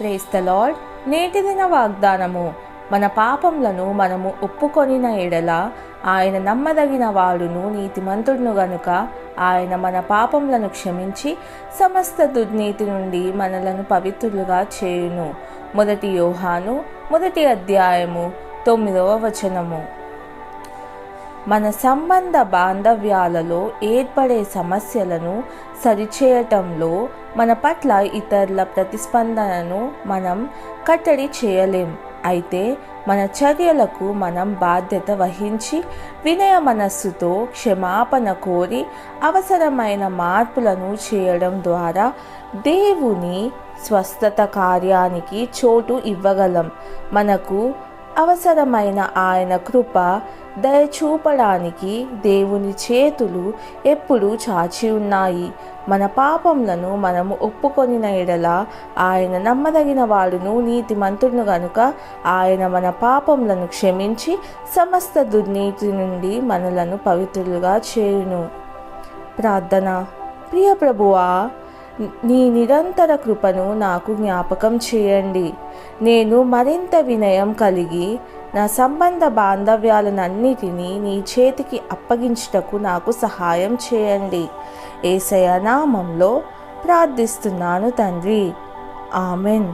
Praise the lord నేటి దిన వాగ్దానము. మన పాపములను మనము ఒప్పుకొనిన ఎడల ఆయన నమ్మదగిన వాడును నీతిమంతుడును గనుక ఆయన మన పాపములను క్షమించి సమస్త దుర్నీతి నుండి మనలను పవిత్రులుగా చేయును. మొదటి యోహాను మొదటి అధ్యాయము తొమ్మిదవ వచనము. మన సంబంధ బాంధవ్యాలలో ఏర్పడే సమస్యలను సరిచేయటంలో మన పట్ల ఇతరుల ప్రతిస్పందనను మనం కట్టడి చేయలేం. అయితే మన చర్యలకు మనం బాధ్యత వహించి వినయ మనస్సుతో క్షమాపణ కోరి అవసరమైన మార్పులను చేయడం ద్వారా దేవుని స్వస్థత కార్యానికి చోటు ఇవ్వగలం. మనకు అవసరమైన ఆయన కృప దయచూపడానికి దేవుని చేతులు ఎప్పుడూ చాచి ఉన్నాయి. మన పాపములను మనము ఒప్పుకొనిన ఎడల ఆయన నమ్మదగిన వాడును నీతిమంతుడును గనుక ఆయన మన పాపములను క్షమించి సమస్త దుర్నీతి నుండి మనలను పవిత్రులుగా చేయును. ప్రార్థన. ప్రియ ప్రభువా నీ నిరంతర కృపను నాకు జ్ఞాపకం చేయండి. నేను మరింత వినయం కలిగి నా సంబంధ బాంధవ్యాలనన్నిటినీ నీ చేతికి అప్పగించుటకు నాకు సహాయం చేయండి. ఏసయ నామంలో ప్రార్థిస్తున్నాను తండ్రి. ఆమెన్.